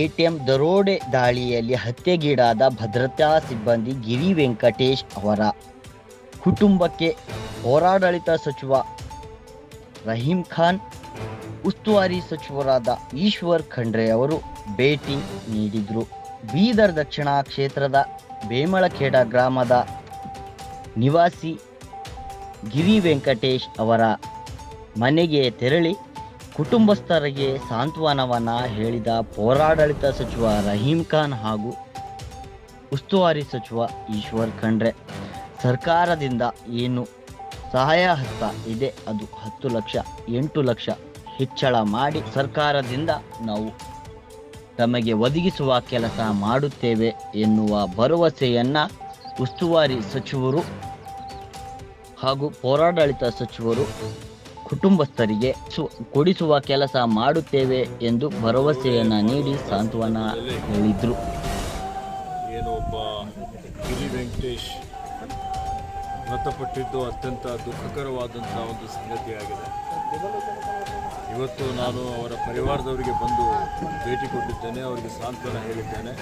ATM ದರೋಡೆ ದಾಳಿಯಲ್ಲಿ ಹತ್ಯೆಗೀಡಾದ ಭದ್ರತಾ ಸಿಬ್ಬಂದಿ ಗಿರಿ ವೆಂಕಟೇಶ್ ಅವರ ಕುಟುಂಬಕ್ಕೆ ಹೋರಾಡಳಿತ ಸಚಿವ ರಹೀಂ ಖಾನ್, ಉಸ್ತುವಾರಿ ಸಚಿವರಾದ ಈಶ್ವರ್ ಖಂಡ್ರೆ ಅವರು ಭೇಟಿ ನೀಡಿದರು. ಬೀದರ್ ದಕ್ಷಿಣ ಕ್ಷೇತ್ರದ ಬೇಮಳಖೇಡ ಗ್ರಾಮದ ನಿವಾಸಿ ಗಿರಿ ವೆಂಕಟೇಶ್ ಅವರ ಮನೆಗೆ ತೆರಳಿ ಕುಟುಂಬಸ್ಥರಿಗೆ ಸಾಂತ್ವನವನ್ನ ಹೇಳಿದ ಪೌರಾಡಳಿತ ಸಚಿವ ರಹೀಂ ಖಾನ್ ಹಾಗೂ ಉಸ್ತುವಾರಿ ಸಚಿವ ಈಶ್ವರ್ ಖಂಡ್ರೆ. ಸರ್ಕಾರದಿಂದ ಏನು ಸಹಾಯ ಹಸ್ತ ಇದೆ? ಅದು ಹತ್ತು ಲಕ್ಷ, ಎಂಟು ಲಕ್ಷ ಹೆಚ್ಚಳ ಮಾಡಿ ಸರ್ಕಾರದಿಂದ ನಾವು ತಮಗೆ ಒದಗಿಸುವ ಕೆಲಸ ಮಾಡುತ್ತೇವೆ ಎನ್ನುವ ಭರವಸೆಯನ್ನು ಉಸ್ತುವಾರಿ ಸಚಿವರು ಹಾಗೂ ಪೌರಾಡಳಿತ ಸಚಿವರು ಕುಟುಂಬಸ್ಥರಿಗೆ ಕೊಡಿಸುವ ಕೆಲಸ ಮಾಡುತ್ತೇವೆ ಎಂದು ಭರವಸೆಯನ್ನು ನೀಡಿ ಸಾಂತ್ವನ ಹೇಳಿದ್ರು. ಏನು ಒಬ್ಬ ಗಿರಿ ವೆಂಕಟೇಶ್ ಮೃತಪಟ್ಟಿದ್ದು ಅತ್ಯಂತ ದುಃಖಕರವಾದಂಥ ಒಂದು ಸಂಗತಿಯಾಗಿದೆ ಇವತ್ತು ನಾನು ಅವರ ಪರಿವಾರದವರಿಗೆ ಬಂದು ಭೇಟಿ ಕೊಟ್ಟಿದ್ದೇನೆ, ಅವರಿಗೆ ಸಾಂತ್ವನ ಹೇಳಿದ್ದೇನೆ.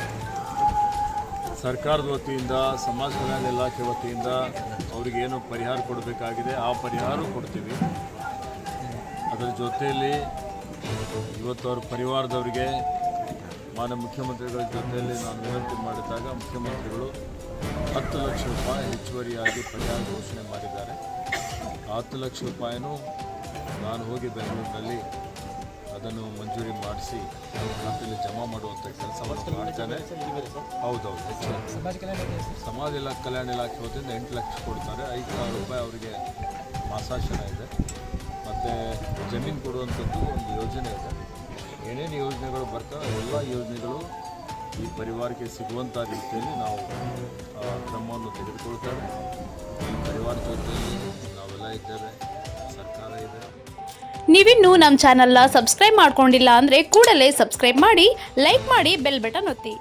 ಸರ್ಕಾರದ ವತಿಯಿಂದ, ಸಮಾಜ ಕಲ್ಯಾಣ ಇಲಾಖೆ ವತಿಯಿಂದ ಅವರಿಗೆ ಏನು ಪರಿಹಾರ ಕೊಡಬೇಕಾಗಿದೆ. ಆ ಪರಿಹಾರ ಕೊಡ್ತೀವಿ. ಅದರ ಜೊತೆಯಲ್ಲಿ ಇವತ್ತು ಅವ್ರ ಪರಿವಾರದವರಿಗೆ ಮಾನ್ಯ ಮುಖ್ಯಮಂತ್ರಿಗಳ ಜೊತೆಯಲ್ಲಿ ನಾನು ವಿನಂತಿ ಮಾಡಿದಾಗ ಮುಖ್ಯಮಂತ್ರಿಗಳು ಹತ್ತು ಲಕ್ಷ ರೂಪಾಯಿ ಹೆಚ್ಚುವರಿಯಾಗಿ ಪರಿಹಾರ ಘೋಷಣೆ ಮಾಡಿದ್ದಾರೆ. ಆ ಹತ್ತು ಲಕ್ಷ ರೂಪಾಯಿನೂ ನಾನು ಹೋಗಿ ಬೆಂಗಳೂರಿನಲ್ಲಿ ಅದನ್ನು ಮಂಜೂರಿ ಮಾಡಿಸಿ ಖಾತೆಯಲ್ಲಿ ಜಮಾ ಮಾಡುವಂಥ ಕೆಲಸ ಮಾಡ್ತೇನೆ. ಹೌದೌದು ಸಮಾಜ ಇಲಾಖೆ ಕಲ್ಯಾಣ ಇಲಾಖೆ ವತಿಯಿಂದ ಎಂಟು ಲಕ್ಷ ಕೊಡ್ತಾರೆ. ಐದು ಸಾವಿರ ರೂಪಾಯಿ ಅವರಿಗೆ ಮಾಸಾಶನ ಇದೆ. ಮತ್ತು ಜಮೀನು ಕೊಡುವಂಥದ್ದು ಒಂದು ಯೋಜನೆ ಇದೆ. ಏನೇನು ಯೋಜನೆಗಳು ಬರ್ತವೆ, ಎಲ್ಲ ಯೋಜನೆಗಳು ಈ ಪರಿವಾರಕ್ಕೆ ಸಿಗುವಂಥ ರೀತಿಯಲ್ಲಿ ನಾವು ಕ್ರಮವನ್ನು ತೆಗೆದುಕೊಳ್ತೇವೆ. ಈ ಪರಿವಾರ ಜೊತೆಯಲ್ಲಿ ನಾವೆಲ್ಲ ಇದ್ದೇವೆ, ಸರ್ಕಾರ ಇದೆ. ನೀವಿನ್ನೂ ನಮ್ಮ ಚಾನಲ್ನ ಸಬ್ಸ್ಕ್ರೈಬ್ ಮಾಡ್ಕೊಂಡಿಲ್ಲ ಅಂದರೆ ಕೂಡಲೇ ಸಬ್ಸ್ಕ್ರೈಬ್ ಮಾಡಿ, ಲೈಕ್ ಮಾಡಿ, ಬೆಲ್ ಬಟನ್ ಒತ್ತಿ.